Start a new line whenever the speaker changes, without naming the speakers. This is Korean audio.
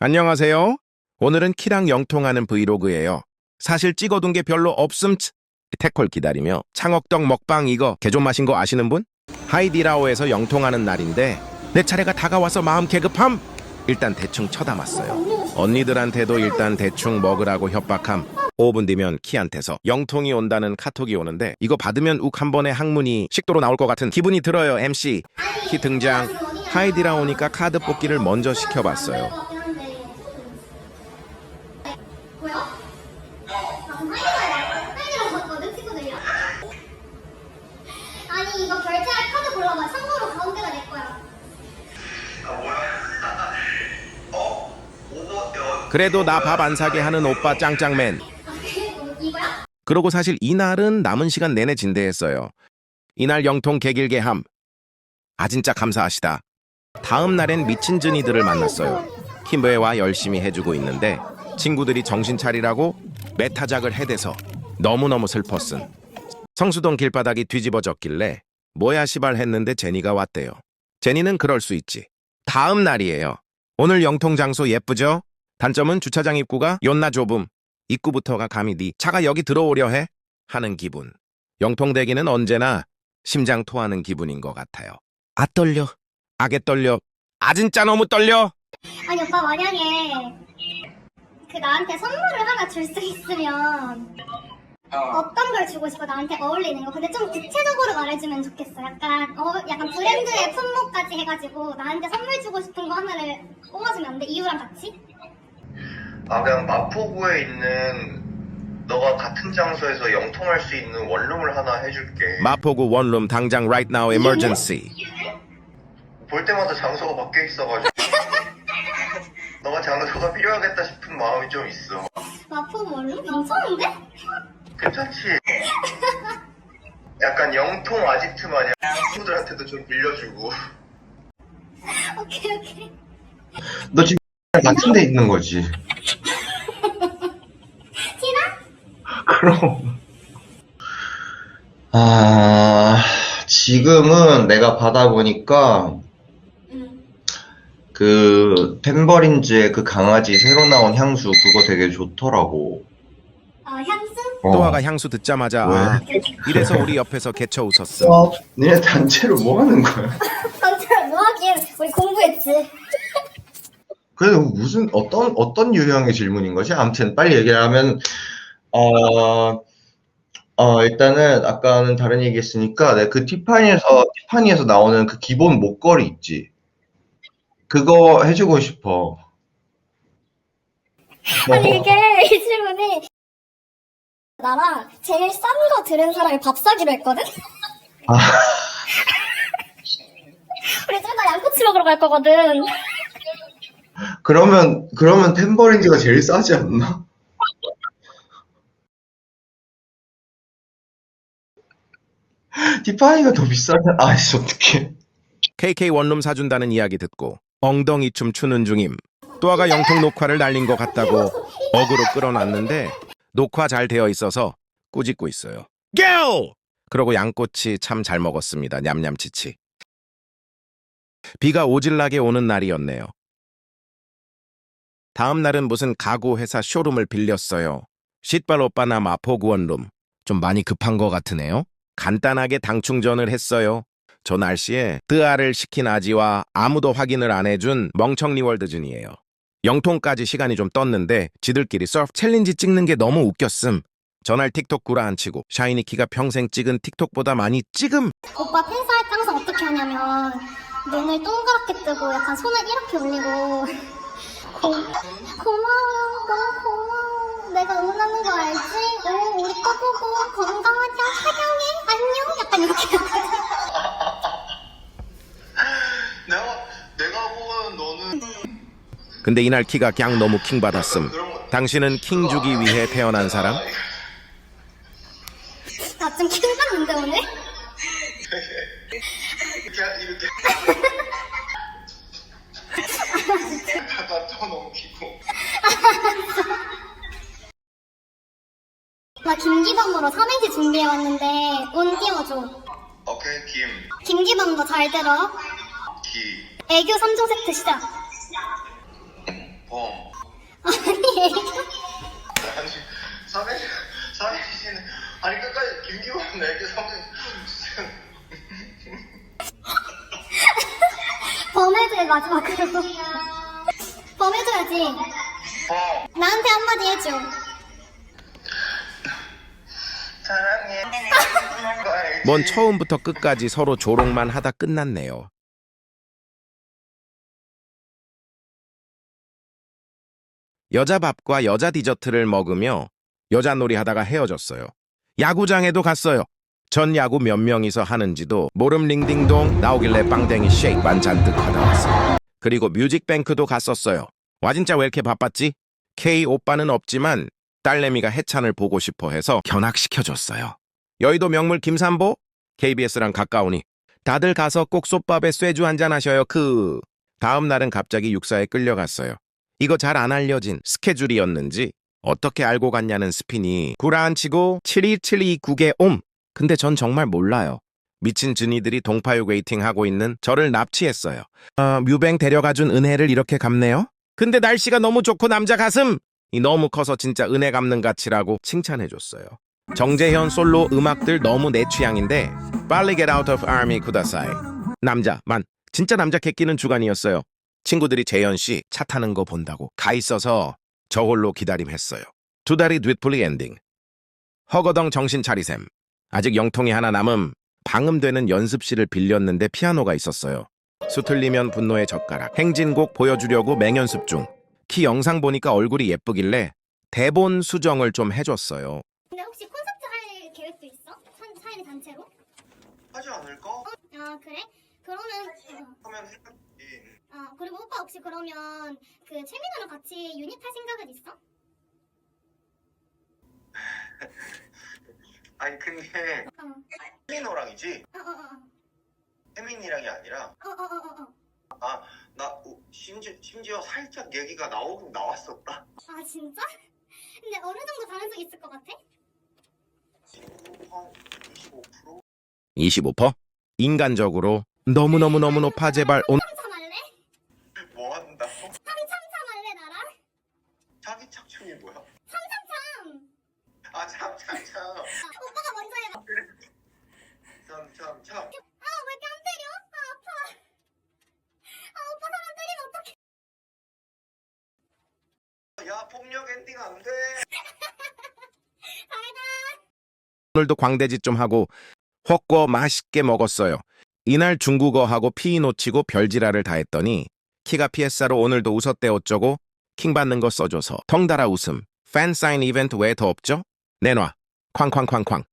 안녕하세요. 오늘은 키랑 영통하는 브이로그예요. 사실 찍어둔 게 별로 없음. 츠. 태콜 기다리며 창억떡 먹방 이거 개좀 마신 거 아시는 분? 하이디라오에서 영통하는 날인데 내 차례가 다가와서 마음 개급함. 일단 대충 쳐담았어요. 언니들한테도 일단 대충 먹으라고 협박함. 5분 뒤면 키한테서 영통이 온다는 카톡이 오는데 이거 받으면 욱 한 번에 항문이 식도로 나올 것 같은 기분이 들어요 MC 키 등장 하이디라 오니까 카드 뽑기를 먼저 시켜봤어요
뭐야? 하이디라 봤거든 친구들이랑. 아니 이거 결제할 카드 골라봐. 참고로 가운데가 내 거야.
그래도 나 밥 안 사게 하는 오빠 짱짱맨.
아 이거야?
그러고 사실 이날은 남은 시간 내내 진대했어요. 이날 영통 개길게 함. 아 진짜 감사하시다. 다음 날엔 미친 즈니들을 만났어요. 킴베와 열심히 해주고 있는데 친구들이 정신 차리라고 메타작을 해대서 너무너무 슬펐음. 성수동 길바닥이 뒤집어졌길래 뭐야 시발 했는데 제니가 왔대요. 제니는 그럴 수 있지. 다음 날이에요. 오늘 영통 장소 예쁘죠? 단점은 주차장 입구가 연나 좁음. 입구부터가 감히 네 차가 여기 들어오려 해? 하는 기분. 영통대기는 언제나 심장 토하는 기분인 것 같아요. 아 떨려. 아게 떨려. 아 진짜 너무 떨려!
아니 오빠 만약에 그 나한테 선물을 하나 줄 수 있으면 어떤 걸 주고 싶어 나한테 어울리는 거 근데 좀 구체적으로 말해주면 좋겠어 약간 어 약간 브랜드의 품목까지 해가지고 나한테 선물 주고 싶은 거 하나를 뽑아주면 안 돼? 이유랑 같이?
아 그냥 마포구에 있는 너가 같은 장소에서 영통할 수 있는 원룸을 하나 해줄게.
마포구 원룸 당장 right now emergency
볼 때마다 장소가 바뀌어 있어가지고. 너가 장소가 필요하겠다 싶은 마음이 좀 있어.
마포 원룸 괜찮은데?
괜찮지? 약간 영통 아지트 마냥 친구들한테도 좀 빌려주고.
오케이 오케이
너 지금 같은 데 있는 거지.
티나?
그럼. 아, 지금은 내가 받아보니까
응
그 템버린즈의 그 강아지 새로 나온 향수 그거 되게 좋더라고.
아 향수?
어.
또아가 향수 듣자마자 아, 이래서 우리 옆에서 개쳐 웃었음
어, 니네 단체로 뭐 하는 거야?
단체로 뭐 하긴 우리 공부했지
그래도 무슨 어떤 어떤 유형의 질문인 거지? 아무튼 빨리 얘기를 하면 어, 어 일단은 아까는 다른 얘기했으니까 내가 그 티파니에서 티파니에서 나오는 그 기본 목걸이 있지. 그거 해주고 싶어.
아니 이게 이 질문이 나랑 제일 싼 거 들은 사람이 밥 사기로 했거든?
아,
우리 둘 다 양꼬치 먹으러 갈 거거든
그러면 그러면 템버린즈가 제일 싸지 않나? 티파니가 더 비싸냐? 아씨 어떡해.
KK 원룸 사준다는 이야기 듣고 엉덩이 춤 추는 중임. 또아가 영통 녹화를 날린 것 같다고 어그로 끌어놨는데 녹화 잘 되어 있어서 꾸짖고 있어요. 겔! 그러고 양꼬치 참 잘 먹었습니다. 냠냠치치. 비가 오질나게 오는 날이었네요. 다음 날은 무슨 가구 회사 쇼룸을 빌렸어요. 쉿발 오빠나 마포구 원룸. 좀 많이 급한 것 같으네요. 간단하게 당 충전을 했어요. 저 날씨에 뜨아를 시킨 아지와 아무도 확인을 안 해준 멍청리 월드 준이에요. 영통까지 시간이 좀 떴는데 지들끼리 서프 챌린지 찍는 게 너무 웃겼음. 전날 틱톡 구라 안 치고 샤이니키가 평생 찍은 틱톡보다 많이 찍음.
오빠 팬사할 때 항상 어떻게 하냐면 눈을 동그랗게 뜨고 약간 손을 이렇게 올리고 고, 고마워 너무 고마워 내가 응원하는 거 알지? 오, 우리 거 보고 건강하자 사랑해 안녕 약간 이렇게
내가 내가 보는 너는
근데 이날 키가 그냥 너무 킹 받았음. 당신은 킹 주기 위해 태어난 사람?
나 좀 킹 받는데 오늘?
이렇게 이렇게. 하다 또 넘기고.
나 김기범으로 삼행시 준비해왔는데 운 띄워줘
오케이 김
김기범도 잘 들어
기,
애교 3종 세트 시작 봄.
아니 사회 사회 씨는 아니 끝까지 김기범 내게 성적
범해줘야
마지막으로. 범해줘야지. 봄.
나한테 한마디 해줘.
뭔 처음부터 끝까지 서로 조롱만 하다 끝났네요. 여자 밥과 여자 디저트를 먹으며 여자 놀이 하다가 헤어졌어요. 야구장에도 갔어요. 전 야구 몇 명이서 하는지도 모름 링딩동 나오길래 빵댕이 쉐이크 만 잔뜩 하다 왔어요. 그리고 뮤직뱅크도 갔었어요. 와 진짜 왜 이렇게 바빴지? K 오빠는 없지만 딸내미가 해찬을 보고 싶어 해서 견학시켜줬어요. 여의도 명물 김삼보? KBS랑 가까우니 다들 가서 꼭 솥밥에 쇠주 한잔 하셔요. 그 다음 날은 갑자기 육사에 끌려갔어요. 이거 잘 안 알려진 스케줄이었는지 어떻게 알고 갔냐는 스핀이 구라안치고 72729개 옴. 근데 전 정말 몰라요. 미친 준이들이 동파육 웨이팅 하고 있는 저를 납치했어요. 어, 뮤뱅 데려가준 은혜를 이렇게 갚네요? 근데 날씨가 너무 좋고 남자 가슴! 이 너무 커서 진짜 은혜 갚는 가치라고 칭찬해줬어요. 정재현 솔로 음악들 너무 내 취향인데 빨리 get out of army 쿠다사이 남자만 진짜 남자 객기는 주간이었어요. 친구들이 재현 씨 차 타는 거 본다고 가 있어서 저 홀로 기다림했어요. 두 달이 뒤풀이 엔딩. 허거덩 정신 차리셈. 아직 영통이 하나 남음 방음되는 연습실을 빌렸는데 피아노가 있었어요. 수틀리면 분노의 젓가락. 행진곡 보여주려고 맹연습 중. 키 영상 보니까 얼굴이 예쁘길래 대본 수정을 좀 해줬어요.
근데 혹시 콘서트 할 계획도 있어? 산, 사연이 단체로?
하지 않을까?
아 그래? 그러면 어,
하면 해야지.
어, 그리고 오빠 혹시 그러면 그 최민호랑 같이 유닛 할 생각은 있어?
아니 근데
어,
혜민호랑이지?
어, 어, 어,
혜민이랑이 아니라
어, 어, 어, 어.
나 어, 심지어, 심지어 살짝 얘기가 나오긴 나왔었다.
아 진짜? 근데 어느 정도 가능성 있을 것 같아?
한 25%?
25%? 인간적으로 너무너무너무 높아 제발 온
3, 4. 아왜
오늘도 광대짓 좀 하고 헛거 맛있게 먹었어요. 이날 중국어하고 피 놓치고 별지랄을 다 했더니 키가 피에싸로 오늘도 웃었대 어쩌고? 킹 받는 거 써줘서. 덩달아 웃음. 팬 사인 이벤트 왜 더 없죠? 내놔. 쾅쾅쾅쾅.